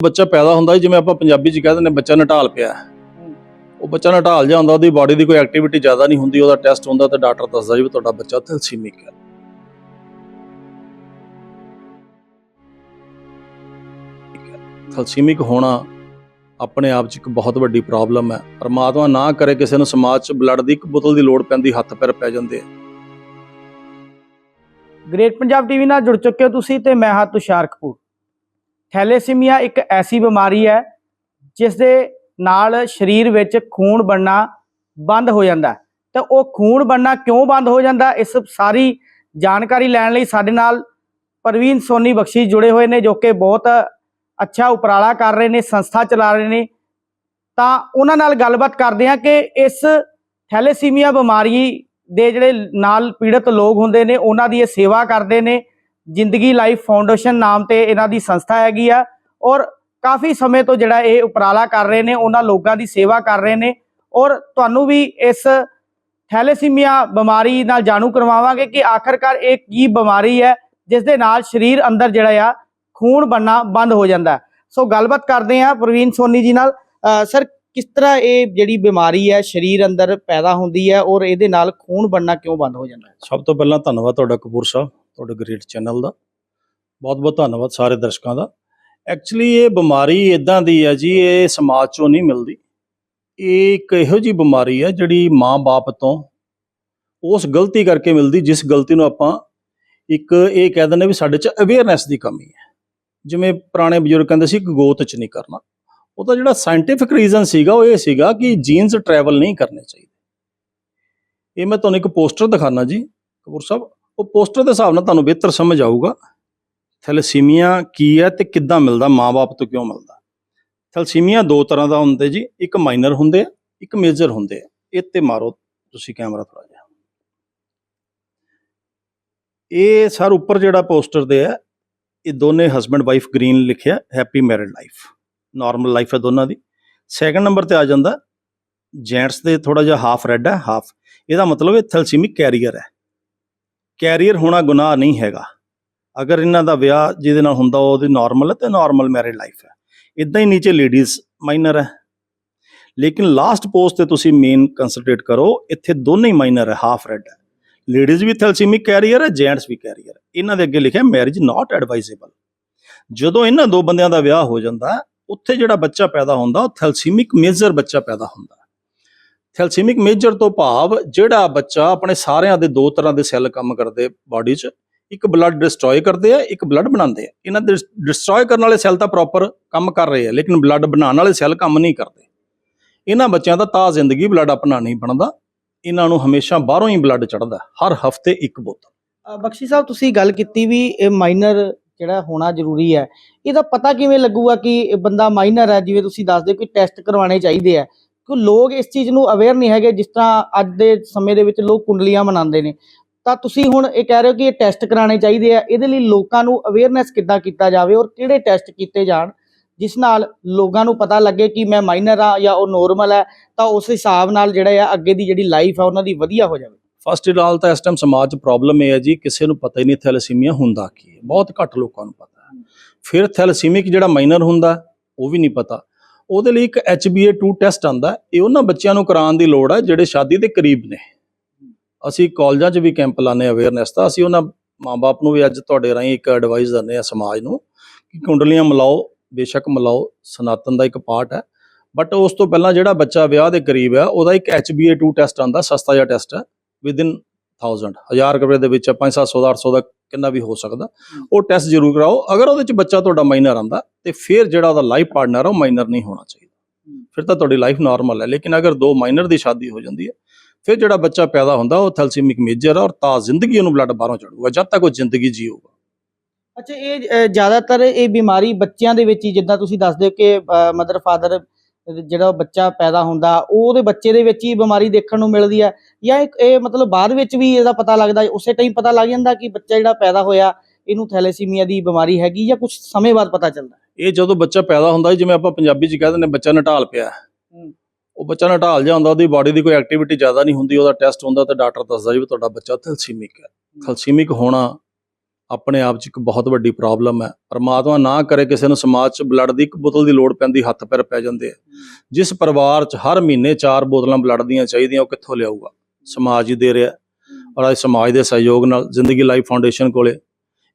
ਬੱਚਾ ਪੈਦਾ ਹੁੰਦਾ ਜਿਵੇਂ ਆਪਾਂ ਪੰਜਾਬੀ ਚ ਕਹਿ ਦਿੰਦੇ ਬੱਚਾ ਨਟਾਲ ਪਿਆ। ਉਹ ਬੱਚਾ ਨਟਾਲ ਜਾ ਹੁੰਦਾ, ਉਹਦੀ ਬਾਡੀ ਦੀ ਕੋਈ ਐਕਟੀਵਿਟੀ ਜ਼ਿਆਦਾ ਨਹੀਂ ਹੁੰਦੀ, ਉਹਦਾ ਟੈਸਟ ਹੁੰਦਾ ਤੇ ਡਾਕਟਰ ਦੱਸਦਾ ਜੀ ਤੁਹਾਡਾ ਬੱਚਾ ਥੈਲਸੀਮਿਕ ਹੈ ਥੈਲਸੀਮਿਕ ਹੋਣਾ ਆਪਣੇ ਆਪ 'ਚ ਇੱਕ ਬਹੁਤ ਵੱਡੀ ਪ੍ਰੋਬਲਮ ਹੈ। ਪਰਮਾਤਮਾ ਨਾ ਕਰੇ ਕਿਸੇ ਨੂੰ ਸਮਾਜ 'ਚ ਬਲੱਡ ਦੀ ਇੱਕ ਬੋਤਲ ਦੀ ਲੋੜ ਪੈਂਦੀ, ਹੱਥ ਪੈਰ ਪੈ ਜਾਂਦੇ ਗ੍ਰੇਟ ਪੰਜਾਬ ਟੀਵੀ ਨਾਲ ਜੁੜ ਚੁੱਕੇ ਹੋ ਤੁਸੀਂ ਤੇ ਮੈਂ ਹਾਂ ਤੁਸ਼ਾਰ ਕਪੂਰ। ਥੈਲੇਸੀਮੀਆ ਇੱਕ ਐਸੀ ਬਿਮਾਰੀ ਹੈ ਜਿਸ ਦੇ ਨਾਲ ਸਰੀਰ ਵਿੱਚ ਖੂਨ ਬਣਨਾ ਬੰਦ ਹੋ ਜਾਂਦਾ ਤਾਂ ਉਹ ਖੂਨ ਬਣਨਾ ਕਿਉਂ ਬੰਦ ਹੋ ਜਾਂਦਾ ਇਸ ਸਾਰੀ ਜਾਣਕਾਰੀ ਲੈਣ ਲਈ ਸਾਡੇ ਨਾਲ ਪ੍ਰਵੀਨ ਸੋਨੀ ਬਖਸ਼ੀ ਜੁੜੇ ਹੋਏ ਨੇ ਜੋ ਕਿ ਬਹੁਤ ਅੱਛਾ ਉਪਰਾਲਾ ਕਰ ਰਹੇ ਨੇ, ਸੰਸਥਾ ਚਲਾ ਰਹੇ ਨੇ। ਤਾਂ ਉਹਨਾਂ ਨਾਲ ਗੱਲਬਾਤ ਕਰਦੇ ਹਾਂ ਕਿ ਇਸ ਥੈਲੇਸੀਮੀਆ ਬਿਮਾਰੀ ਦੇ ਜਿਹੜੇ ਨਾਲ ਪੀੜਤ ਲੋਕ ਹੁੰਦੇ ਨੇ, ਉਹਨਾਂ ਦੀ ਇਹ ਸੇਵਾ ਕਰਦੇ ਨੇ। ਜ਼ਿੰਦਗੀ ਲਾਈਫ ਫਾਊਂਡੇਸ਼ਨ ਨਾਮ ਤੇ ਇਹਨਾਂ ਦੀ ਸੰਸਥਾ ਹੈਗੀ ਆ ਔਰ ਕਾਫੀ ਸਮੇਂ ਤੋਂ ਜਿਹੜਾ ਇਹ ਉਪਰਾਲਾ ਕਰ ਰਹੇ ਨੇ, ਉਹਨਾਂ ਲੋਕਾਂ ਦੀ ਸੇਵਾ ਕਰ ਰਹੇ ਨੇ ਔਰ ਤੁਹਾਨੂੰ ਵੀ ਇਸ ਥੈਲੇਸੀਮੀਆ ਬਿਮਾਰੀ ਨਾਲ ਜਾਣੂ ਕਰਵਾਵਾਂਗੇ ਕਿ ਆਖਰਕਾਰ ਇਹ ਕੀ ਬਿਮਾਰੀ ਹੈ, ਜਿਸ ਦੇ ਨਾਲ ਸਰੀਰ ਅੰਦਰ ਜਿਹੜਾ ਆ, ਖੂਨ ਬਣਨਾ ਬੰਦ ਹੋ ਜਾਂਦਾ ਸੋ ਗੱਲਬਾਤ ਕਰਦੇ ਆ ਪ੍ਰਵੀਨ ਸੋਨੀ ਜੀ ਨਾਲ। ਸਰ, ਕਿਸ ਤਰ੍ਹਾਂ ਇਹ ਜਿਹੜੀ ਬਿਮਾਰੀ ਹੈ, ਸਰੀਰ ਅੰਦਰ ਪੈਦਾ ਹੁੰਦੀ ਹੈ ਔਰ ਇਹਦੇ ਨਾਲ ਖੂਨ ਬਣਨਾ ਕਿਉਂ ਬੰਦ ਹੋ ਜਾਂਦਾ ਸਭ ਤੋਂ ਪਹਿਲਾਂ ਧੰਨਵਾਦ ਤੁਹਾਡਾ ਕਪੂਰ ਸਾਹਿਬ। ਤੁਹਾਡੇ ਗ੍ਰੇਟ ਚੈਨਲ ਦਾ। ਬਹੁਤ ਬਹੁਤ ਧੰਨਵਾਦ ਸਾਰੇ ਦਰਸ਼ਕਾਂ ਦਾ। ਐਕਚੁਅਲੀ ਇਹ ਬਿਮਾਰੀ ਇਦਾਂ ਦੀ ਹੈ ਜੀ, ਇਹ ਸਮਾਜ ਚੋਂ ਨਹੀਂ ਮਿਲਦੀ। ਇਹ ਇੱਕ ਇਹੋ ਜੀ ਬਿਮਾਰੀ ਹੈ ਜਿਹੜੀ ਮਾਂ-ਬਾਪ ਤੋਂ ਉਸ ਗਲਤੀ ਕਰਕੇ ਮਿਲਦੀ, ਜਿਸ ਗਲਤੀ ਨੂੰ ਆਪਾਂ ਇੱਕ ਇਹ ਕਹਿ ਦਿੰਦੇ ਵੀ ਸਾਡੇ 'ਚ ਅਵੇਅਰਨੈਸ ਦੀ ਕਮੀ ਹੈ। ਜਿਵੇਂ ਪੁਰਾਣੇ ਬਜ਼ੁਰਗ ਕਹਿੰਦੇ ਸੀ ਕਿ ਗੋਤ 'ਚ ਨਹੀਂ ਕਰਨਾ। ਉਹਦਾ ਜਿਹੜਾ ਸਾਇੰਟੀਫਿਕ ਰੀਜ਼ਨ ਸੀਗਾ, ਉਹ ਇਹ ਸੀਗਾ ਕਿ ਜੀਨਸ ਟਰੈਵਲ ਨਹੀਂ ਕਰਨੇ ਚਾਹੀਦੇ। ਇਹ ਮੈਂ ਤੁਹਾਨੂੰ ਇੱਕ ਪੋਸਟਰ ਦਿਖਾਣਾ ਜੀ, ਕਪੂਰ ਸਾਹਿਬ। ਉਹ ਪੋਸਟਰ ਦੇ ਹਿਸਾਬ ਨਾਲ ਤੁਹਾਨੂੰ ਬਿਹਤਰ ਸਮਝ ਆਊਗਾ ਥੈਲੇਸੀਮੀਆ ਕੀ ਹੈ ਤੇ ਕਿੱਦਾਂ ਮਿਲਦਾ ਮਾਪੇ ਤੋਂ ਕਿਉਂ ਮਿਲਦਾ। ਥੈਲੇਸੀਮੀਆ ਦੋ ਤਰ੍ਹਾਂ ਦਾ ਹੁੰਦੇ ਜੀ, ਇੱਕ ਮਾਈਨਰ ਹੁੰਦੇ ਆ, ਇੱਕ ਮੇਜਰ ਹੁੰਦੇ ਆ। ਇਹ ਤੇ ਮਾਰੋ ਤੁਸੀਂ ਕੈਮਰਾ ਥੋੜਾ ਜਿਹਾ। ਇਹ ਸਰ ਉੱਪਰ ਜਿਹੜਾ ਪੋਸਟਰ ਦੇ ਹੈ ਇਹ ਦੋਨੇ ਹਸਬੰਡ ਵਾਈਫ ਗ੍ਰੀਨ ਲਿਖਿਆ happy married life normal life ਹੈ ਦੋਨਾਂ ਦੀ। ਸੈਕੰਡ ਨੰਬਰ ਤੇ ਆ ਜਾਂਦਾ ਜੈਂਟਸ ਦੇ ਥੋੜਾ ਜਿਹਾ ਹਾਫ ਰੈੱਡ ਹੈ ਹਾਫ ਇਹਦਾ ਮਤਲਬ ਇਹ ਥੈਲਸੀਮਿਕ ਕੈਰੀਅਰ ਹੈ। ਕੈਰੀਅਰ ਹੋਣਾ ਗੁਨਾਹ ਨਹੀਂ ਹੈਗਾ। ਅਗਰ ਇਹਨਾਂ ਦਾ ਵਿਆਹ ਜਿਹਦੇ ਨਾਲ ਹੁੰਦਾ, ਉਹ ਉਹਦੀ ਨਾਰਮਲ ਹੈ ਤੇ ਨਾਰਮਲ ਮੈਰਿਡ ਲਾਈਫ ਹੈ। ਇਦਾਂ ਹੀ ਨੀਚੇ ਲੇਡੀਜ਼ ਮਾਈਨਰ ਹੈ। ਲੇਕਿਨ ਲਾਸਟ ਪੋਸਟ ਤੇ ਤੁਸੀਂ ਮੇਨ ਕੰਸੈਂਟਰੇਟ ਕਰੋ, ਇੱਥੇ ਦੋਨੇ ਹੀ ਮਾਈਨਰ ਹੈ ਹਾਫ ਰੈੱਡ ਹੈ। ਲੇਡੀਜ਼ ਵੀ ਥੈਲਸੀਮਿਕ ਕੈਰੀਅਰ ਹੈ ਜੈਂਟਸ ਵੀ ਕੈਰੀਅਰ ਹੈ। ਇਹਨਾਂ ਦੇ ਅੱਗੇ ਲਿਖਿਆ ਮੈਰਿਜ ਨਾਟ ਐਡਵਾਈਜ਼ੇਬਲ ਜਦੋਂ ਇਹਨਾਂ ਦੋ ਬੰਦਿਆਂ ਦਾ ਵਿਆਹ ਹੋ ਜਾਂਦਾ, ਉੱਥੇ ਜਿਹੜਾ ਬੱਚਾ ਪੈਦਾ ਹੁੰਦਾ, ਉਹ ਥੈਲਸੀਮਿਕ ਮੇਜਰ ਬੱਚਾ ਪੈਦਾ ਹੁੰਦਾ। ਥੈਲਸੀਮਿਕ ਮੇਜਰ ਤੋਂ ਭਾਵ ਜਿਹੜਾ ਬੱਚਾ ਆਪਣੇ ਸਾਰਿਆਂ ਦੇ ਦੋ ਤਰ੍ਹਾਂ ਦੇ ਸੈੱਲ ਕੰਮ ਕਰਦੇ ਬਾਡੀ 'ਚ, ਇੱਕ ਬਲੱਡ ਡਿਸਟਰੋਏ ਕਰਦੇ ਆ, ਇੱਕ ਬਲੱਡ ਬਣਾਉਂਦੇ ਆ। ਇਹਨਾਂ ਦੇ ਡਿਸਟਰੋਏ ਕਰਨ ਵਾਲੇ ਸੈੱਲ ਤਾਂ ਪ੍ਰੋਪਰ ਕੰਮ ਕਰ ਰਹੇ ਆ, ਲੇਕਿਨ ਬਲੱਡ ਬਣਾਉਣ ਵਾਲੇ ਸੈੱਲ ਕੰਮ ਨਹੀਂ ਕਰਦੇ। ਇਹਨਾਂ ਬੱਚਿਆਂ ਦਾ ਤਾਂ ਜ਼ਿੰਦਗੀ ਬਲੱਡ ਆਪਣਾ ਨਹੀਂ ਬਣਦਾ, ਇਹਨਾਂ ਨੂੰ ਹਮੇਸ਼ਾ ਬਾਹਰੋਂ ਹੀ ਬਲੱਡ ਚੜਦਾ ਹਰ ਹਫ਼ਤੇ ਇੱਕ ਬੋਤਲ। ਬਖਸ਼ੀ ਸਾਹਿਬ, ਤੁਸੀਂ ਗੱਲ ਕੀਤੀ ਵੀ ਇਹ ਮਾਈਨਰ ਜਿਹੜਾ ਹੋਣਾ ਜ਼ਰੂਰੀ ਹੈ। ਇਹਦਾ ਪਤਾ ਕਿਵੇਂ ਲੱਗੂਗਾ ਕਿ ਬੰਦਾ ਮਾਈਨਰ ਹੈ? ਜਿਵੇਂ ਤੁਸੀਂ ਦੱਸਦੇ ਹੋ ਕਿ ਟੈਸਟ ਕਰਵਾਉਣੇ ਚਾਹੀਦੇ ਆ। ਕਿ ਲੋਕ ਇਸ ਚੀਜ਼ ਨੂੰ ਅਵੇਅਰ ਨਹੀਂ ਹੈਗੇ ਜਿਸ ਤਰ੍ਹਾਂ ਅੱਜ ਦੇ ਸਮੇਂ ਦੇ ਵਿੱਚ ਲੋਕ ਕੁੰਡਲੀਆਂ ਮਨਾਉਂਦੇ ਨੇ। ਤਾਂ ਤੁਸੀਂ ਹੁਣ ਇਹ ਕਹਿ ਰਹੇ ਹੋ ਕਿ ਇਹ ਟੈਸਟ ਕਰਾਉਣੇ ਚਾਹੀਦੇ ਆ। ਇਹਦੇ ਲਈ ਲੋਕਾਂ ਨੂੰ ਅਵੇਅਰਨੈਸ ਕਿੱਦਾਂ ਕੀਤਾ ਜਾਵੇ ਔਰ ਕਿਹੜੇ ਟੈਸਟ ਕੀਤੇ ਜਾਣ, ਜਿਸ ਨਾਲ ਲੋਕਾਂ ਨੂੰ ਪਤਾ ਲੱਗੇ ਕਿ ਮੈਂ ਮਾਈਨਰ ਆ ਜਾਂ ਉਹ ਨੋਰਮਲ ਹੈ, ਤਾਂ ਉਸ ਹਿਸਾਬ ਨਾਲ ਜਿਹੜਾ ਆ ਅੱਗੇ ਦੀ ਜਿਹੜੀ ਲਾਈਫ ਆ ਉਹਨਾਂ ਦੀ ਵਧੀਆ ਹੋ ਜਾਵੇ। ਫਸਟ ਇਟ ਆਲ ਤਾਂ ਇਸ ਟਾਈਮ ਸਮਾਜ 'ਚ ਪ੍ਰੋਬਲਮ ਇਹ ਹੈ ਜੀ, ਕਿਸੇ ਨੂੰ ਪਤਾ ਹੀ ਨਹੀਂ ਥੈਲੇਸੀਮੀਆ ਹੁੰਦਾ ਕੀ ਹੈ। ਬਹੁਤ ਘੱਟ ਲੋਕਾਂ ਨੂੰ ਪਤਾ ਹੈ। ਫਿਰ ਥੈਲੇਸੀਮਿਕ ਜਿਹੜਾ ਮਾਈਨਰ ਹੁੰਦਾ, ਉਹ ਵੀ ਨਹੀਂ ਪਤਾ। ਉਹਦੇ ਲਈ ਇੱਕ HbA2 ਟੈਸਟ ਆਂਦਾ ਇਹ ਉਹਨਾਂ ਬੱਚਿਆਂ ਨੂੰ ਕਰਾਉਣ ਦੀ ਲੋੜ ਹੈ, ਜਿਹੜੇ ਸ਼ਾਦੀ ਦੇ ਕਰੀਬ ਨੇ। ਅਸੀਂ ਕਾਲਜਾਂ 'ਚ ਵੀ ਕੈਂਪ ਲਾਣੇ ਅਵੇਅਰਨੈਸ ਦਾ। ਅਸੀਂ ਉਹਨਾਂ ਮਾਪੇ ਨੂੰ ਵੀ ਅੱਜ ਤੁਹਾਡੇ ਰਾਹੀਂ ਇੱਕ ਐਡਵਾਈਸ ਦਿੰਦੇ ਆ ਸਮਾਜ ਨੂੰ ਕਿ ਕੁੰਡਲੀਆਂ ਮਿਲਾਓ, ਬੇਸ਼ੱਕ ਮਿਲਾਓ, ਸਨਾਤਨ ਦਾ ਇੱਕ ਪਾਰਟ ਹੈ। ਬਟ ਉਸ ਤੋਂ ਪਹਿਲਾਂ ਜਿਹੜਾ ਬੱਚਾ ਵਿਆਹ ਦੇ ਕਰੀਬ ਹੈ, ਉਹਦਾ ਇੱਕ HbA2 ਟੈਸਟ ਆਂਦਾ ਸਸਤਾ ਜਿਹਾ ਟੈਸਟ ਹੈ ਵਿਦਿਨ 1000 1000 ਰੁਪਏ ਦੇ ਵਿੱਚ 5-700 ਦਾ 800 ਦਾ ਕਿੰਨਾ ਵੀ ਹੋ ਸਕਦਾ। ਉਹ ਟੈਸਟ ਜ਼ਰੂਰ ਕਰਾਓ। ਅਗਰ ਉਹਦੇ ਚ ਬੱਚਾ ਤੁਹਾਡਾ ਮਾਈਨਰ ਆਂਦਾ ਤੇ ਫਿਰ ਜਿਹੜਾ ਉਹਦਾ ਲਾਈਫ ਪਾਰਟਨਰ ਆ ਉਹ ਮਾਈਨਰ ਨਹੀਂ ਹੋਣਾ ਚਾਹੀਦਾ। ਫਿਰ ਤਾਂ ਤੁਹਾਡੀ ਲਾਈਫ ਨਾਰਮਲ ਹੈ। ਲੇਕਿਨ ਅਗਰ ਦੋ ਮਾਈਨਰ ਦੀ ਸ਼ਾਦੀ ਹੋ ਜਾਂਦੀ ਹੈ ਫਿਰ ਜਿਹੜਾ ਬੱਚਾ ਪੈਦਾ ਹੁੰਦਾ ਉਹ ਥੈਲਸੀਮਿਕ ਮੇਜਰ ਆ ਔਰ ਤਾਂ ਜ਼ਿੰਦਗੀ ਉਹਨੂੰ ਬਲੱਡ ਬਾਹਰੋਂ ਚੜੂਗਾ ਜਦ ਤੱਕ ਉਹ ਜ਼ਿੰਦਗੀ ਜੀਊਗਾ। ਅੱਛਾ ਇਹ ਜ਼ਿਆਦਾਤਰ ਇਹ ਬਿਮਾਰੀ ਬੱਚਿਆਂ ਦੇ ਵਿੱਚ ਹੀ ਜਿੱਦਾਂ ਤੁਸੀਂ ਦੱਸਦੇ ਹੋ ਕਿ ਮਦਰ ਫਾਦਰ ਜਿਹੜਾ ਬੱਚਾ ਪੈਦਾ ਹੁੰਦਾ ਉਹ ਉਹਦੇ ਬੱਚੇ ਦੇ ਵਿੱਚ ਹੀ ਬਿਮਾਰੀ ਦੇਖਣ ਨੂੰ ਮਿਲਦੀ ਹੈ ਜਾਂ ਇਹ- ਮਤਲਬ ਬਾਅਦ ਵਿੱਚ ਵੀ ਇਹਦਾ ਪਤਾ ਲੱਗਦਾ ਉਸੇ ਟਾਈਮ ਪਤਾ ਲੱਗ ਜਾਂਦਾ ਕਿ ਬੱਚਾ ਜਿਹੜਾ ਪੈਦਾ ਹੋਇਆ ਇਹਨੂੰ ਥੈਲੇਸੀਮੀਆ ਦੀ ਬਿਮਾਰੀ ਹੈਗੀ ਜਾਂ ਕੁਝ ਸਮੇਂ ਬਾਅਦ ਪਤਾ ਚੱਲਦਾ ਇਹ ਜਦੋਂ ਬੱਚਾ ਪੈਦਾ ਹੁੰਦਾ ਜਿਵੇਂ ਆਪਾਂ ਪੰਜਾਬੀ ਚ ਕਹਿ ਦਿੰਦੇ ਬੱਚਾ ਨਟਾਲ ਪਿਆ। ਉਹ ਬੱਚਾ ਨਟਾਲ ਜਾ ਹੁੰਦਾ ਉਹਦੀ ਬਾਡੀ ਦੀ ਕੋਈ ਐਕਟੀਵਿਟੀ ਜ਼ਿਆਦਾ ਨਹੀਂ ਹੁੰਦੀ ਉਹਦਾ ਟੈਸਟ ਹੁੰਦਾ ਤੇ ਡਾਕਟਰ ਦੱਸਦਾ ਜੀ ਵੀ ਤੁਹਾਡਾ ਬੱਚਾ ਥੈਲਸੀਮਿਕ ਹੈ। ਥੈਲਸੀਮਿਕ ਹੋਣਾ ਆਪਣੇ ਆਪ 'ਚ ਇੱਕ ਬਹੁਤ ਵੱਡੀ ਪ੍ਰੋਬਲਮ ਹੈ। ਪਰਮਾਤਮਾ ਨਾ ਕਰੇ ਕਿਸੇ ਨੂੰ ਸਮਾਜ 'ਚ ਬਲੱਡ ਦੀ ਇੱਕ ਬੋਤਲ ਦੀ ਲੋੜ ਪੈਂਦੀ ਹੱਥ ਪੈਰ ਪੈ ਜਾਂਦੇ ਆ। ਜਿਸ ਪਰਿਵਾਰ 'ਚ ਹਰ ਮਹੀਨੇ ਚਾਰ ਬੋਤਲਾਂ ਬਲੱਡ ਦੀਆਂ ਚਾਹੀਦੀਆਂ ਉਹ ਕਿੱਥੋਂ ਲਿਆਊਗਾ? ਸਮਾਜ ਹੀ ਦੇ ਰਿਹਾ। ਔਰ ਅੱਜ ਸਮਾਜ ਦੇ ਸਹਿਯੋਗ ਨਾਲ ਜ਼ਿੰਦਗੀ ਲਾਈਫ ਫਾਊਂਡੇਸ਼ਨ ਕੋਲੇ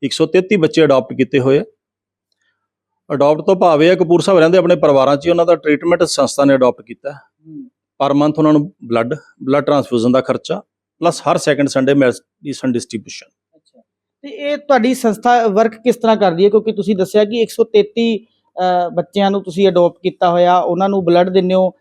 133 ਬੱਚੇ ਅਡਾਪਟ ਕੀਤੇ ਹੋਏ ਅਡਾਪਟ ਤੋਂ ਭਾਵ ਇਹ ਹੈ ਕਪੂਰ ਸਾਹਿਬ ਰਹਿੰਦੇ ਆਪਣੇ ਪਰਿਵਾਰਾਂ 'ਚ ਉਹਨਾਂ ਦਾ ਟ੍ਰੀਟਮੈਂਟ ਸੰਸਥਾ ਨੇ ਅਡਾਪਟ ਕੀਤਾ। ਪਰ ਮੰਥ ਉਹਨਾਂ ਨੂੰ ਬਲੱਡ ਬਲੱਡ ਟ੍ਰਾਂਸਫਿਊਜ਼ਨ ਦਾ ਖਰਚਾ ਪਲੱਸ ਹਰ ਸੈਕੰਡ ਸੰਡੇ ਮੈਡੀਸਨ ਡਿਸਟ੍ਰੀਬਿਊਸ਼ਨ ਤੇ ਇਹ ਤੁਹਾਡੀ ਸੰਸਥਾ ਵਰਕ ਕਿਸ ਤਰ੍ਹਾਂ ਕਰਦੀ ਹੈ? ਕਿਉਂਕਿ ਤੁਸੀਂ ਦੱਸਿਆ ਕਿ 133 ਅ, ਬੱਚਿਆਂ ਨੂੰ ਤੁਸੀਂ ਅਡਾਪਟ ਕੀਤਾ ਹੋਇਆ ਉਹਨਾਂ ਨੂੰ ਬਲੱਡ ਦਿੰਦੇ ਹੋ।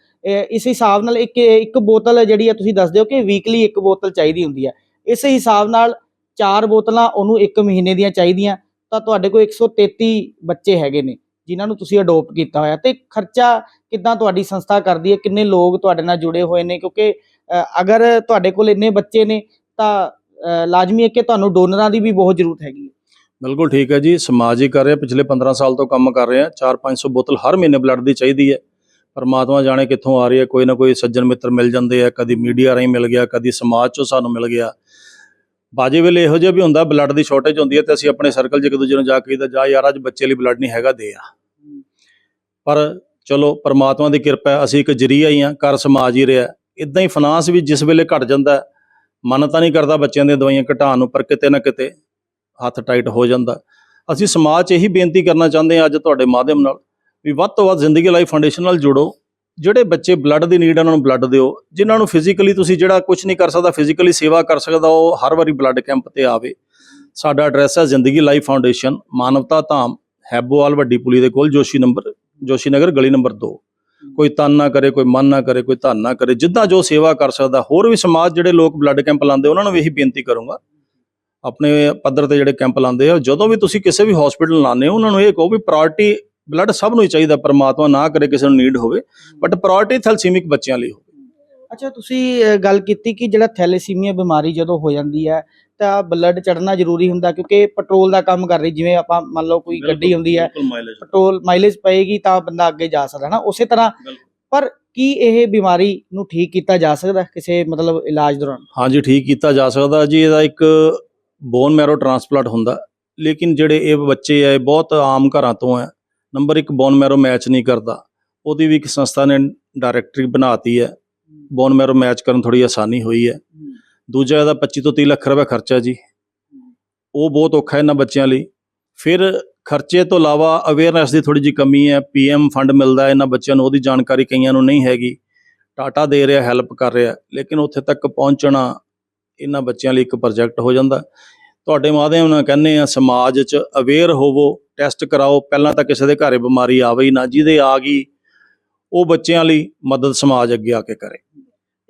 ਇਸ ਹਿਸਾਬ ਨਾਲ ਇੱਕ ਇੱਕ ਬੋਤਲ ਜਿਹੜੀ ਹੈ ਤੁਸੀਂ ਦੱਸਦੇ ਹੋ ਕਿ ਵੀਕਲੀ ਇੱਕ ਬੋਤਲ ਚਾਹੀਦੀ ਹੁੰਦੀ ਹੈ। ਇਸ ਹਿਸਾਬ ਨਾਲ ਚਾਰ ਬੋਤਲਾਂ ਉਹਨੂੰ ਇੱਕ ਮਹੀਨੇ ਦੀਆਂ ਚਾਹੀਦੀਆਂ ਤਾਂ ਤੁਹਾਡੇ ਕੋਲ 133 ਬੱਚੇ ਹੈਗੇ ਨੇ ਜਿਨ੍ਹਾਂ ਨੂੰ ਤੁਸੀਂ ਅਡਾਪਟ ਕੀਤਾ ਹੋਇਆ। ਤੇ ਖਰਚਾ ਕਿੱਦਾਂ ਤੁਹਾਡੀ ਸੰਸਥਾ ਕਰਦੀ ਹੈ? ਕਿੰਨੇ ਲੋਕ ਤੁਹਾਡੇ ਨਾਲ ਜੁੜੇ ਹੋਏ ਨੇ? ਕਿਉਂਕਿ ਅਗਰ ਤੁਹਾਡੇ ਕੋਲ ਇੰਨੇ ਬੱਚੇ ਨੇ ਤਾਂ ਲਾਜ਼ਮੀ ਹੈ ਕਿ ਤੁਹਾਨੂੰ ਡੋਨਰਾਂ ਦੀ ਵੀ ਬਹੁਤ ਜ਼ਰੂਰਤ ਹੈਗੀ ਹੈ। ਬਿਲਕੁਲ ਠੀਕ ਹੈ ਜੀ ਸਮਾਜ ਹੀ ਕਰ ਰਿਹਾ ਪਿਛਲੇ 15 ਸਾਲ ਤੋਂ ਕੰਮ ਕਰ ਰਹੇ ਆ 4-500 ਬੋਤਲ ਹਰ ਮਹੀਨੇ ਬਲੱਡ ਦੀ ਚਾਹੀਦੀ ਹੈ। ਪਰਮਾਤਮਾ ਜਾਣੇ ਕਿੱਥੋਂ ਆ ਰਹੀ ਹੈ ਕੋਈ ਨਾ ਕੋਈ ਸੱਜਣ ਮਿੱਤਰ ਮਿਲ ਜਾਂਦੇ ਆ ਕਦੀ ਮੀਡੀਆ ਰਾਹੀਂ ਮਿਲ ਗਿਆ ਕਦੀ ਸਮਾਜ ਚੋਂ ਸਾਨੂੰ ਮਿਲ ਗਿਆ। ਬਾਜੇ ਵੇਲੇ ਇਹੋ ਜਿਹਾ ਵੀ ਹੁੰਦਾ ਬਲੱਡ ਦੀ ਸ਼ਾਰਟੇਜ ਹੁੰਦੀ ਹੈ ਤੇ ਅਸੀਂ ਆਪਣੇ ਸਰਕਲ 'ਚ ਇੱਕ ਦੂਜੇ ਨੂੰ ਜਾ ਕੇ ਕਹੀਦਾ ਜਾ ਯਾਰ ਅੱਜ ਬੱਚੇ ਲਈ ਬਲੱਡ ਨਹੀਂ ਹੈਗਾ ਦੇ ਆ। ਪਰ ਚਲੋ ਪਰਮਾਤਮਾ ਦੀ ਕਿਰਪਾ ਅਸੀਂ ਇੱਕ ਜਰੀਆ ਹੀ ਆ ਕਰ ਸਮਾਜ ਹੀ ਰਿਹਾ। ਇਦਾਂ ਹੀ ਫਾਈਨਾਂਸ ਵੀ ਜਿਸ ਵੇਲੇ ਘਟ ਜਾਂਦਾ ਮਨ ਤਾਂ ਨਹੀਂ ਕਰਦਾ ਬੱਚਿਆਂ ਦੀਆਂ ਦਵਾਈਆਂ ਘਟਾਉਣ ਨੂੰ, ਪਰ ਕਿਤੇ ਨਾ ਕਿਤੇ ਹੱਥ ਟਾਈਟ ਹੋ ਜਾਂਦਾ। ਅਸੀਂ ਸਮਾਜ 'ਚ ਇਹੀ ਬੇਨਤੀ ਕਰਨਾ ਚਾਹੁੰਦੇ ਹਾਂ ਅੱਜ ਤੁਹਾਡੇ ਮਾਧਿਅਮ ਨਾਲ ਵੀ ਵੱਧ ਤੋਂ ਵੱਧ ਜ਼ਿੰਦਗੀ ਲਾਈਫ ਫਾਊਂਡੇਸ਼ਨ ਨਾਲ ਜੁੜੋ। ਜਿਹੜੇ ਬੱਚੇ ਬਲੱਡ ਦੀ ਨੀਡ ਉਹਨਾਂ ਨੂੰ ਬਲੱਡ ਦਿਓ। ਜਿਨ੍ਹਾਂ ਨੂੰ ਫਿਜ਼ੀਕਲੀ ਤੁਸੀਂ ਜਿਹੜਾ ਕੁਝ ਨਹੀਂ ਕਰ ਸਕਦਾ ਫਿਜ਼ੀਕਲੀ ਸੇਵਾ ਕਰ ਸਕਦਾ, ਉਹ ਹਰ ਵਾਰੀ ਬਲੱਡ ਕੈਂਪ ਤੇ ਆਵੇ। ਸਾਡਾ ਐਡਰੈਸ ਹੈ ਜ਼ਿੰਦਗੀ ਲਾਈਫ ਫਾਊਂਡੇਸ਼ਨ ਮਾਨਵਤਾ ਧਾਮ, ਹੈਬੋਵਾਲ ਵੱਡੀ ਪੁਲੀ ਦੇ ਕੋਲ, ਜੋਸ਼ੀ ਨੰਬਰ, ਜੋਸ਼ੀ ਨਗਰ, ਗਲੀ ਨੰਬਰ 2 ਕੋਈ ਤਨ ਨਾ ਕਰੇ, ਕੋਈ ਮਨ ਨਾ ਕਰੇ, ਕੋਈ ਧਨ ਨਾ ਕਰੇ, ਜਿੱਦਾਂ ਜੋ ਸੇਵਾ ਕਰ ਸਕਦਾ, ਹੋਰ ਵੀ ਸਮਾਜ ਜਿਹੜੇ ਲੋਕ ਬਲੱਡ ਕੈਂਪ ਲਾਉਂਦੇ, ਉਹਨਾਂ ਨੂੰ ਵੀ ਇਹੀ ਬੇਨਤੀ ਕਰੂੰਗਾ। ਆਪਣੇ ਪੱਧਰ ਤੇ ਜਿਹੜੇ ਕੈਂਪ ਲਾਉਂਦੇ ਆ, ਜਦੋਂ ਵੀ ਤੁਸੀਂ ਕਿਸੇ ਵੀ ਹਸਪੀਟਲ ਲਾਉਂਦੇ ਹੋ, ਉਹਨਾਂ ਨੂੰ ਇਹ ਕਹੋ ਵੀ ਪ੍ਰਾਇੋਰਟੀ ਬਲੱਡ ਸਭ ਨੂੰ ਹੀ ਚਾਹੀਦਾ, ਪਰਮਾਤਮਾ ਨਾ ਕਰੇ, ਕਿਸੇ ਨੂੰ ਨੀਡ ਹੋਵੇ ਬਟ ਪ੍ਰਾਇੋਰਟੀ ਥੈਲਸੀਮਿਕ ਬੱਚਿਆਂ ਲਈ ਹੋਵੇ। ਅੱਛਾ, ਤੁਸੀਂ ਗੱਲ ਕੀਤੀ ਕਿ ਜਿਹੜਾ ਥੈਲੇਸੀਮੀਆ ਬਿਮਾਰੀ ਜਦੋਂ ਹੋ ਜਾਂਦੀ ਹੈ ਤਾਂ ਬਲੱਡ ਚੜਨਾ ਜ਼ਰੂਰੀ ਹੁੰਦਾ ਕਿਉਂਕਿ ਪੈਟਰੋਲ ਦਾ ਕੰਮ ਕਰ ਰਹੀ ਜਿਵੇਂ ਆਪਾਂ ਮੰਨ ਲਓ ਕੋਈ ਗੱਡੀ ਹੁੰਦੀ ਹੈ। ਪੈਟਰੋਲ ਮਾਈਲੇਜ ਪਏਗੀ ਤਾਂ ਬੰਦਾ ਅੱਗੇ ਜਾ ਸਕਦਾ ਨਾ ਉਸੇ ਤਰ੍ਹਾਂ। ਪਰ ਕੀ ਇਹ ਬਿਮਾਰੀ ਨੂੰ ਠੀਕ ਕੀਤਾ ਜਾ ਸਕਦਾ ਕਿਸੇ ਮਤਲਬ ਇਲਾਜ ਦੌਰਾਨ? ਹਾਂਜੀ ਠੀਕ ਕੀਤਾ ਜਾ ਸਕਦਾ ਜੀ ਇਹਦਾ ਇੱਕ ਬੋਨ ਮੈਰੋ ਟ੍ਰਾਂਸਪਲਾਂਟ ਹੁੰਦਾ ਲੇਕਿਨ ਜਿਹੜੇ ਇਹ ਬੱਚੇ ਆ ਇਹ ਬਹੁਤ ਆਮ ਘਰਾਂ ਤੋਂ ਆ ਨੰਬਰ 1 ਬੋਨ ਮੈਰੋ ਮੈਚ ਨਹੀਂ ਕਰਦਾ ਉਹਦੀ ਵੀ ਇੱਕ ਸੰਸਥਾ ਨੇ ਡਾਇਰੈਕਟਰੀ ਬਣਾਤੀ ਹੈ। ਬੋਨ ਮੈਰੋ ਮੈਚ ਕਰਨ ਥੋੜੀ ਆਸਾਨੀ ਹੋਈ ਹੈ। ਦੂਜਾ ਇਹਦਾ 25 ਤੋਂ 30 ਲੱਖ ਰੁਪਏ ਖਰਚਾ ਜੀ। ਉਹ ਬਹੁਤ ਔਖਾ ਹੈ ਇਹਨਾਂ ਬੱਚਿਆਂ ਲਈ। ਫਿਰ ਖਰਚੇ ਤੋਂ ਇਲਾਵਾ ਅਵੇਅਰਨੈਸ ਦੀ ਥੋੜੀ ਜਿਹੀ ਕਮੀ ਹੈ। ਪੀਐਮ ਫੰਡ ਮਿਲਦਾ ਹੈ ਇਹਨਾਂ ਬੱਚਿਆਂ ਨੂੰ, ਉਹਦੀ ਜਾਣਕਾਰੀ ਕਈਆਂ ਨੂੰ ਨਹੀਂ ਹੈਗੀ। ਟਾਟਾ ਦੇ ਰਿਹਾ ਹੈਲਪ ਕਰ ਰਿਹਾ। ਲੇਕਿਨ ਉੱਥੇ ਤੱਕ ਪਹੁੰਚਣਾ ਇਹਨਾਂ ਬੱਚਿਆਂ ਲਈ ਇੱਕ ਪ੍ਰੋਜੈਕਟ ਹੋ ਜਾਂਦਾ। ਤੁਹਾਡੇ ਮਾਧਿਅਮ ਨਾਲ ਕਹਿੰਦੇ ਆ ਸਮਾਜ 'ਚ ਅਵੇਅਰ ਹੋਵੋ ਟੈਸਟ ਕਰਾਓ। ਪਹਿਲਾਂ ਤਾਂ ਕਿਸੇ ਦੇ ਘਰੇ ਬਿਮਾਰੀ ਆਵੇ ਹੀ ਨਾ, ਜਿਹਦੇ ਆ ਗਈ, ਉਹ ਬੱਚਿਆਂ ਲਈ ਮਦਦ ਸਮਾਜ ਅੱਗੇ ਆ ਕੇ ਕਰੇ।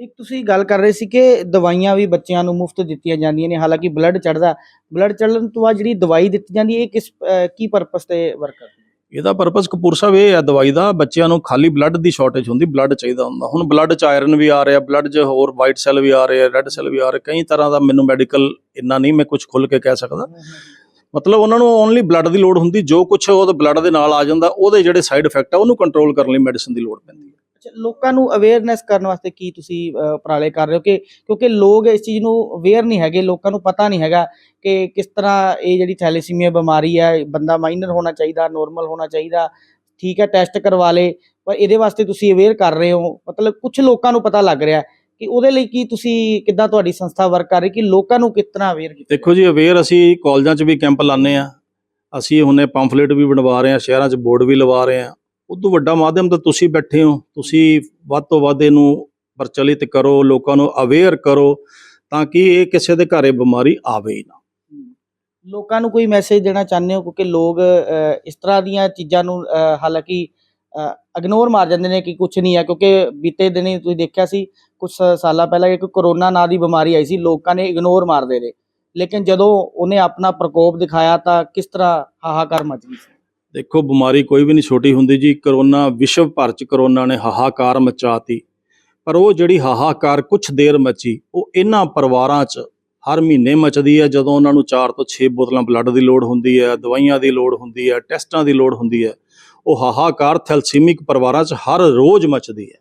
ਇੱਕ ਤੁਸੀਂ ਗੱਲ ਕਰ ਰਹੇ ਸੀ ਕਿ ਦਵਾਈਆਂ ਵੀ ਬੱਚਿਆਂ ਨੂੰ ਮੁਫਤ ਦਿੱਤੀਆਂ ਜਾਂਦੀਆਂ ਨੇ ਹਾਲਾਂਕਿ ਬਲੱਡ ਚੜਦਾ ਬਲੱਡ ਚੜਨ ਤੋਂ ਬਾਅਦ ਜਿਹੜੀ ਦਵਾਈ ਦਿੱਤੀ ਜਾਂਦੀ ਹੈ ਇਹ ਕਿਸ ਕੀ ਪਰਪਸ ਤੇ ਵਰਕ ਕਰਦੀ ਹੈ? ਇਹਦਾ ਪਰਪਸ ਕਪੂਰ ਸਾਹਿਬ ਇਹ ਹੈ ਦਵਾਈ ਦਾ ਬੱਚਿਆਂ ਨੂੰ ਖਾਲੀ ਬਲੱਡ ਦੀ ਸ਼ਾਰਟੇਜ ਹੁੰਦੀ ਬਲੱਡ ਚਾਹੀਦਾ ਹੁੰਦਾ। ਹੁਣ ਬਲੱਡ 'ਚ ਆਇਰਨ ਵੀ ਆ ਰਿਹਾ ਬਲੱਡ 'ਚ ਹੋਰ ਵਾਈਟ ਸੈੱਲ ਵੀ ਆ ਰਹੇ ਆ ਰੈੱਡ ਸੈੱਲ ਵੀ ਆ ਰਹੇ ਕਈ ਤਰ੍ਹਾਂ ਦਾ ਮੈਨੂੰ ਮੈਡੀਕਲ ਇੰਨਾ ਨਹੀਂ ਮੈਂ ਕੁਝ ਖੁੱਲ ਕੇ ਕਹਿ ਸਕਦਾ। ਮਤਲਬ ਉਹਨਾਂ ਨੂੰ ਓਨਲੀ ਬਲੱਡ ਦੀ ਲੋੜ ਹੁੰਦੀ ਜੋ ਕੁਝ ਉਹਦੇ ਬਲੱਡ ਦੇ ਨਾਲ ਆ ਜਾਂਦਾ ਉਹਦੇ ਜਿਹੜੇ ਸਾਈਡ ਇਫੈਕਟ ਆ ਉਹਨੂੰ ਕੰਟਰੋਲ ਕਰਨ ਲਈ ਮੈਡੀਸਨ ਦੀ ਲੋੜ ਪੈਂਦੀ ਹੈ। ਲੋਕਾਂ ਨੂੰ ਅਵੇਅਰਨੈਸ ਕਰਨ ਵਾਸਤੇ ਕੀ ਤੁਸੀਂ ਉਪਰਾਲੇ ਕਰ ਰਹੇ ਹੋ ਕਿ, ਕਿਉਂਕਿ ਲੋਕ ਇਸ ਚੀਜ਼ ਨੂੰ ਅਵੇਅਰ ਨਹੀਂ ਹੈਗੇ, ਲੋਕਾਂ ਨੂੰ ਪਤਾ ਨਹੀਂ ਹੈਗਾ ਕਿ ਕਿਸ ਤਰ੍ਹਾਂ ਇਹ ਜਿਹੜੀ ਥੈਲੇਸੀਮੀਆ ਬਿਮਾਰੀ ਹੈ, ਬੰਦਾ ਮਾਈਨਰ ਹੋਣਾ ਚਾਹੀਦਾ ਨੋਰਮਲ ਹੋਣਾ ਚਾਹੀਦਾ, ਠੀਕ ਹੈ ਟੈਸਟ ਕਰਵਾ ਲੇ, ਪਰ ਇਹਦੇ ਵਾਸਤੇ ਤੁਸੀਂ ਅਵੇਅਰ ਕਰ ਰਹੇ ਹੋ, ਮਤਲਬ ਕੁਝ ਲੋਕਾਂ ਨੂੰ ਪਤਾ ਲੱਗ ਰਿਹਾ ਕਿ ਉਹਦੇ ਲਈ ਕੀ ਤੁਸੀਂ, ਕਿੱਦਾਂ ਤੁਹਾਡੀ ਸੰਸਥਾ ਵਰਕ ਕਰ ਰਹੀ ਕਿ ਲੋਕਾਂ ਨੂੰ ਕਿਸ ਤਰ੍ਹਾਂ ਅਵੇਅਰ ਕੀਤਾ ਦੇਖੋ ਜੀ ਅਵੇਅਰ ਅਸੀਂ ਕਾਲਜਾਂ 'ਚ ਵੀ ਕੈਂਪ ਲਾਉਂਦੇ ਆ ਅਸੀਂ ਹੁਣੇ ਪੰਫਲੇਟ ਵੀ ਬਣਵਾ ਰਹੇ ਆ ਸ਼ਹਿਰਾਂ 'ਚ ਬੋਰਡ ਵੀ ਲਵਾ ਰਹੇ ਆ ਉਦੋਂ ਵੱਡਾ ਮਾਧਿਅਮ ਤਾਂ ਤੁਸੀਂ ਬੈਠੇ ਹੋ। ਤੁਸੀਂ ਵੱਧ ਤੋਂ ਵੱਧ ਇਹਨੂੰ ਪ੍ਰਚਲਿਤ ਕਰੋ, ਲੋਕਾਂ ਨੂੰ ਅਵੇਅਰ ਕਰੋ ਤਾਂ ਕਿ ਇਹ ਕਿਸੇ ਦੇ ਘਰੇ ਬਿਮਾਰੀ ਆਵੇ ਹੀ ਨਾ। ਲੋਕਾਂ ਨੂੰ ਕੋਈ ਮੈਸੇਜ ਦੇਣਾ ਚਾਹੁੰਦੇ ਹੋ? ਕਿਉਂਕਿ ਲੋਕ ਇਸ ਤਰ੍ਹਾਂ ਦੀਆਂ ਚੀਜ਼ਾਂ ਨੂੰ ਹਾਲਾਂਕਿ ਇਗਨੋਰ ਮਾਰ ਜਾਂਦੇ ਨੇ ਕਿ ਕੁਝ ਨਹੀਂ ਹੈ ਕਿਉਂਕਿ ਬੀਤੇ ਦਿਨੀ ਤੁਸੀਂ ਦੇਖਿਆ ਸੀ ਕੁਝ ਸਾਲਾਂ ਪਹਿਲਾਂ ਇੱਕ ਕਰੋਨਾ ਨਾਂ ਦੀ ਬਿਮਾਰੀ ਆਈ ਸੀ, ਲੋਕਾਂ ਨੇ ਇਗਨੋਰ ਮਾਰਦੇ ਰਹੇ। ਲੇਕਿਨ ਜਦੋਂ ਉਹਨੇ ਆਪਣਾ ਪ੍ਰਕੋਪ ਦਿਖਾਇਆ ਤਾਂ ਕਿਸ ਤਰ੍ਹਾਂ ਹਾਹਾਕਾਰ ਮਚ ਗਈ ਸੀ? ਦੇਖੋ, ਬਿਮਾਰੀ ਕੋਈ ਵੀ ਨਹੀਂ ਛੋਟੀ ਹੁੰਦੀ ਜੀ। ਕਰੋਨਾ, ਵਿਸ਼ਵ ਭਰ ਚ ਕਰੋਨਾ ਨੇ ਹਾਹਾਕਾਰ ਮਚਾਤੀ। ਪਰ ਉਹ ਜਿਹੜੀ ਹਾਹਾਕਾਰ ਕੁਝ ਦੇਰ ਮਚੀ, ਉਹ ਇਹਨਾਂ ਪਰਿਵਾਰਾਂ 'ਚ ਹਰ ਮਹੀਨੇ ਮਚਦੀ ਹੈ। ਜਦੋਂ ਉਹਨਾਂ ਨੂੰ 4 ਤੋਂ 6 ਬੋਤਲਾਂ ਬਲੱਡ ਦੀ ਲੋੜ ਹੁੰਦੀ ਹੈ, ਦਵਾਈਆਂ ਦੀ ਲੋੜ ਹੁੰਦੀ ਹੈ, ਟੈਸਟਾਂ ਦੀ ਲੋੜ ਹੁੰਦੀ ਹੈ, ਉਹ ਹਾਹਾਕਾਰ ਥੈਲਸੀਮਿਕ ਪਰਿਵਾਰਾਂ 'ਚ ਹਰ ਰੋਜ਼ ਮਚਦੀ ਹੈ।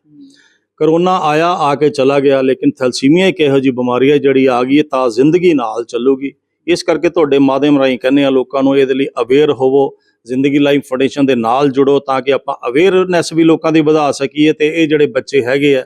ਕਰੋਨਾ ਆਇਆ, ਆ ਕੇ ਚਲਾ ਗਿਆ, ਲੇਕਿਨ ਥੈਲਸੀਮੀਆ ਇੱਕ ਇਹੋ ਜਿਹੀ ਬਿਮਾਰੀ ਹੈ ਜਿਹੜੀ ਆ ਗਈ ਹੈ, ਤਾਂ ਜ਼ਿੰਦਗੀ ਨਾਲ ਚੱਲੂਗੀ। ਇਸ ਕਰਕੇ ਤੁਹਾਡੇ ਮਾਧਿਅਮ ਰਾਹੀਂ ਕਹਿੰਦੇ ਆ ਲੋਕਾਂ ਨੂੰ ਇਹਦੇ ਲਈ ਅਵੇਅਰ ਹੋਵੋ। ਜ਼ਿੰਦਗੀ ਲਾਈਫ ਫਾਊਂਡੇਸ਼ਨ ਦੇ ਨਾਲ ਜੁੜੋ ਤਾਂ ਕਿ ਆਪਾਂ ਅਵੇਅਰਨੈਸ ਵੀ ਲੋਕਾਂ ਦੀ ਵਧਾ ਸਕੀਏ ਤੇ ਇਹ ਜਿਹੜੇ ਬੱਚੇ ਹੈਗੇ ਆ,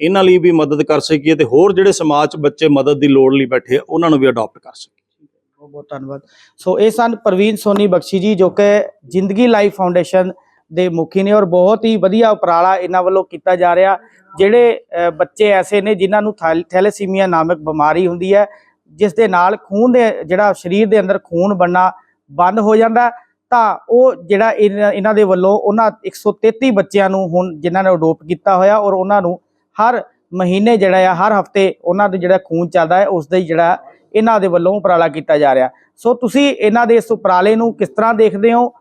ਇਹਨਾਂ ਲਈ ਵੀ ਮਦਦ ਕਰ ਸਕੀਏ ਤੇ ਹੋਰ ਜਿਹੜੇ ਸਮਾਜ 'ਚ ਬੱਚੇ ਮਦਦ ਦੀ ਲੋੜ ਲਈ ਬੈਠੇ ਆ, ਉਹਨਾਂ ਨੂੰ ਵੀ ਅਡਾਪਟ ਕਰ ਸਕੀਏ। ਬਹੁਤ ਬਹੁਤ ਧੰਨਵਾਦ। ਸੋ ਇਹ ਸਨ ਪ੍ਰਵੀਨ ਸੋਨੀ ਬਖਸ਼ੀ ਜੀ ਜੋ ਕਿ ਜ਼ਿੰਦਗੀ ਲਾਈਫ ਫਾਊਂਡੇਸ਼ਨ ਦੇ ਮੁਖੀ ਨੇ ਔਰ ਬਹੁਤ ਹੀ ਵਧੀਆ ਉਪਰਾਲਾ ਇਹਨਾਂ ਵੱਲੋਂ ਕੀਤਾ ਜਾ ਰਿਹਾ। ਜਿਹੜੇ ਬੱਚੇ ਐਸੇ ਨੇ ਜਿਨ੍ਹਾਂ ਨੂੰ ਥੈਲ- ਥੈਲੇਸੀਮੀਆ ਨਾਮਕ ਬਿਮਾਰੀ ਹੁੰਦੀ ਹੈ, ਜਿਸ ਦੇ ਨਾਲ ਖੂਨ ਦੇ ਜਿਹੜਾ ਸਰੀਰ ਦੇ ਅੰਦਰ ਖੂਨ ਬਣਨਾ ਬੰਦ ਹੋ ਜਾਂਦਾ। ਤਾਂ ਉਹ ਜਿਹੜਾ ਇਹਨਾਂ ਇਹਨਾਂ ਦੇ ਵੱਲੋਂ ਉਹਨਾਂ 133 ਬੱਚਿਆਂ ਨੂੰ ਹੁਣ ਜਿਨ੍ਹਾਂ ਨੇ ਅਡੋਪਟ ਕੀਤਾ ਹੋਇਆ ਔਰ ਉਹਨਾਂ ਨੂੰ ਹਰ ਮਹੀਨੇ ਜਿਹੜਾ ਆ, ਹਰ ਹਫ਼ਤੇ ਉਹਨਾਂ ਦੇ ਜਿਹੜਾ ਖੂਨ ਚੱਲਦਾ ਹੈ ਉਸ ਦਾ ਹੀ ਜਿਹੜਾ ਇਹਨਾਂ ਦੇ ਵੱਲੋਂ ਉਪਰਾਲਾ ਕੀਤਾ ਜਾ ਰਿਹਾ। ਸੋ ਤੁਸੀਂ ਇਹਨਾਂ ਦੇ ਇਸ ਉਪਰਾਲੇ ਨੂੰ ਕਿਸ ਤਰ੍ਹਾਂ ਦੇਖਦੇ ਹੋ?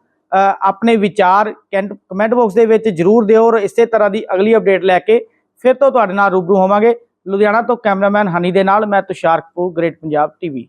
ਆਪਣੇ ਵਿਚਾਰ ਕੈਂਟ- ਕਮੈਂਟ ਬਾਕਸ ਦੇ ਵਿੱਚ ਜਰੂਰ ਦਿਓ ਔਰ ਇਸੇ ਤਰ੍ਹਾਂ ਦੀ ਅਗਲੀ ਅਪਡੇਟ ਲੈ ਕੇ ਫਿਰ ਤੋਂ ਤੁਹਾਡੇ ਨਾਲ ਰੂਬਰੂ ਹੋਵਾਂਗੇ। ਲੁਧਿਆਣਾ ਤੋਂ ਕੈਮਰਾਮੈਨ ਹਨੀ ਦੇ ਨਾਲ, ਮੈਂ ਤੁਸ਼ਾਰ ਕਪੂਰ, ਗ੍ਰੇਟ ਪੰਜਾਬ ਟੀਵੀ।